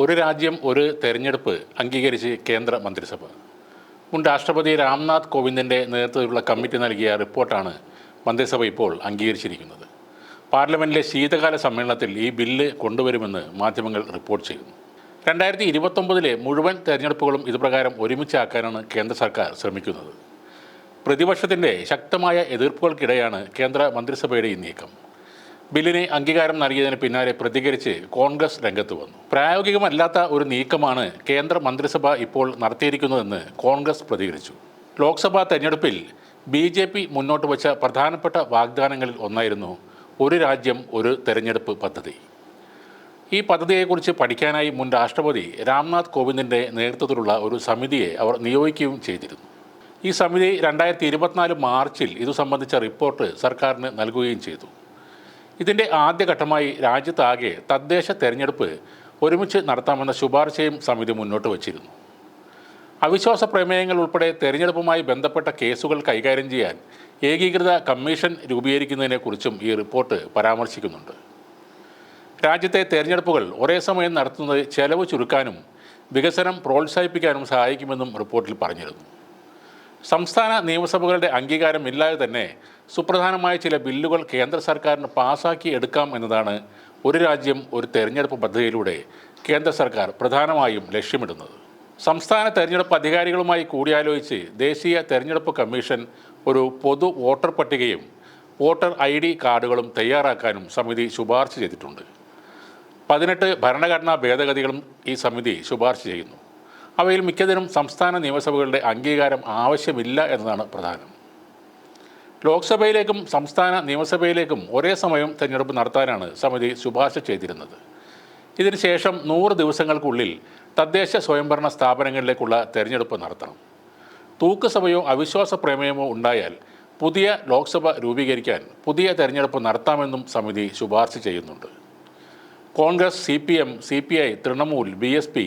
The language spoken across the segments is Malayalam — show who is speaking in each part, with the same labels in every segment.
Speaker 1: ഒരു രാജ്യം ഒരു തെരഞ്ഞെടുപ്പ് അംഗീകരിച്ച് കേന്ദ്ര മന്ത്രിസഭ മുൻ രാഷ്ട്രപതി രാംനാഥ് കോവിന്ദിൻ്റെ നേതൃത്വത്തിലുള്ള കമ്മിറ്റി നൽകിയ റിപ്പോർട്ടാണ് മന്ത്രിസഭ ഇപ്പോൾ അംഗീകരിച്ചിരിക്കുന്നത് പാർലമെൻറ്റിലെ ശീതകാല സമ്മേളനത്തിൽ ഈ ബില്ല് കൊണ്ടുവരുമെന്ന് മാധ്യമങ്ങൾ റിപ്പോർട്ട് ചെയ്യുന്നു രണ്ടായിരത്തി ഇരുപത്തൊമ്പതിലെ മുഴുവൻ തെരഞ്ഞെടുപ്പുകളും ഇതുപ്രകാരം ഒരുമിച്ചാക്കാനാണ് കേന്ദ്ര സർക്കാർ ശ്രമിക്കുന്നത് പ്രതിപക്ഷത്തിൻ്റെ ശക്തമായ എതിർപ്പുകൾക്കിടെയാണ് കേന്ദ്ര മന്ത്രിസഭയുടെ ഈ നീക്കം ബില്ലിന് അംഗീകാരം നൽകിയതിന് പിന്നാലെ പ്രതികരിച്ച് കോൺഗ്രസ് രംഗത്ത് വന്നു പ്രായോഗികമല്ലാത്ത ഒരു നീക്കമാണ് കേന്ദ്ര മന്ത്രിസഭ ഇപ്പോൾ നടത്തിയിരിക്കുന്നതെന്ന് കോൺഗ്രസ് പ്രതികരിച്ചു ലോക്സഭാ തെരഞ്ഞെടുപ്പിൽ ബി ജെ പി മുന്നോട്ട് വച്ച പ്രധാനപ്പെട്ട വാഗ്ദാനങ്ങളിൽ ഒന്നായിരുന്നു ഒരു രാജ്യം ഒരു തെരഞ്ഞെടുപ്പ് പദ്ധതി ഈ പദ്ധതിയെക്കുറിച്ച് പഠിക്കാനായി മുൻ രാഷ്ട്രപതി രാംനാഥ് കോവിന്ദിൻ്റെ നേതൃത്വത്തിലുള്ള ഒരു സമിതിയെ അവർ നിയോഗിക്കുകയും ചെയ്തിരുന്നു ഈ സമിതി രണ്ടായിരത്തി ഇരുപത്തിനാല് മാർച്ചിൽ ഇതു സംബന്ധിച്ച റിപ്പോർട്ട് സർക്കാരിന് നൽകുകയും ചെയ്തു ഇതിൻ്റെ ആദ്യഘട്ടമായി രാജ്യത്താകെ തദ്ദേശ തെരഞ്ഞെടുപ്പ് ഒരുമിച്ച് നടത്താമെന്ന ശുപാർശയും സമിതി മുന്നോട്ട് വച്ചിരുന്നു അവിശ്വാസ പ്രമേയങ്ങൾ ഉൾപ്പെടെ തെരഞ്ഞെടുപ്പുമായി ബന്ധപ്പെട്ട കേസുകൾ കൈകാര്യം ചെയ്യാൻ ഏകീകൃത കമ്മീഷൻ രൂപീകരിക്കുന്നതിനെക്കുറിച്ചും ഈ റിപ്പോർട്ട് പരാമർശിക്കുന്നുണ്ട് രാജ്യത്തെ തെരഞ്ഞെടുപ്പുകൾ ഒരേ സമയം നടത്തുന്നത് ചെലവ് ചുരുക്കാനും വികസനം പ്രോത്സാഹിപ്പിക്കാനും സഹായിക്കുമെന്നും റിപ്പോർട്ടിൽ പറഞ്ഞിരുന്നു സംസ്ഥാന നിയമസഭകളുടെ ഇല്ലാതെ തന്നെ സുപ്രധാനമായ ചില ബില്ലുകൾ കേന്ദ്ര സർക്കാരിന് പാസാക്കി എടുക്കാം എന്നതാണ് ഒരു രാജ്യം ഒരു തെരഞ്ഞെടുപ്പ് പദ്ധതിയിലൂടെ കേന്ദ്ര സർക്കാർ പ്രധാനമായും ലക്ഷ്യമിടുന്നത് സംസ്ഥാന തെരഞ്ഞെടുപ്പ് അധികാരികളുമായി കൂടിയാലോചിച്ച് ദേശീയ തെരഞ്ഞെടുപ്പ് കമ്മീഷൻ ഒരു പൊതു വോട്ടർ പട്ടികയും വോട്ടർ ഐ ഡി കാർഡുകളും തയ്യാറാക്കാനും സമിതി ശുപാർശ ചെയ്തിട്ടുണ്ട് പതിനെട്ട് ഭരണഘടനാ ഭേദഗതികളും ഈ സമിതി ശുപാർശ ചെയ്യുന്നു അവയിൽ മിക്കതിനും സംസ്ഥാന നിയമസഭകളുടെ അംഗീകാരം ആവശ്യമില്ല എന്നതാണ് പ്രധാനം ലോക്സഭയിലേക്കും സംസ്ഥാന നിയമസഭയിലേക്കും ഒരേ സമയം തെരഞ്ഞെടുപ്പ് നടത്താനാണ് സമിതി ശുപാർശ ചെയ്തിരുന്നത് ഇതിനുശേഷം നൂറ് ദിവസങ്ങൾക്കുള്ളിൽ തദ്ദേശ സ്വയംഭരണ സ്ഥാപനങ്ങളിലേക്കുള്ള തെരഞ്ഞെടുപ്പ് നടത്തണം തൂക്കുസഭയോ അവിശ്വാസ പ്രമേയമോ ഉണ്ടായാൽ പുതിയ ലോക്സഭ രൂപീകരിക്കാൻ പുതിയ തെരഞ്ഞെടുപ്പ് നടത്താമെന്നും സമിതി ശുപാർശ ചെയ്യുന്നുണ്ട് Congress C P M C P I Trinamool B S P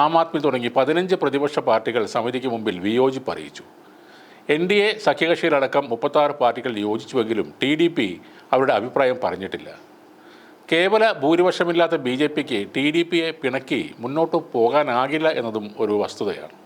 Speaker 1: Aam Aadmi തുടങ്ങി പതിനഞ്ച് പ്രതിപക്ഷ പാർട്ടികൾ സമിതിക്ക് മുമ്പിൽ വിയോജിപ്പ് അറിയിച്ചു എൻ ഡി എ സഖ്യകക്ഷിയിലടക്കം മുപ്പത്താറ് പാർട്ടികൾ യോജിച്ചുവെങ്കിലും ടി ഡി പി അവരുടെ അഭിപ്രായം പറഞ്ഞിട്ടില്ല കേവല ഭൂരിപക്ഷമില്ലാത്ത ബി ജെ പിക്ക് ടി ഡി പിയെ പിണക്കി മുന്നോട്ട് പോകാനാകില്ല എന്നതും ഒരു വസ്തുതയാണ്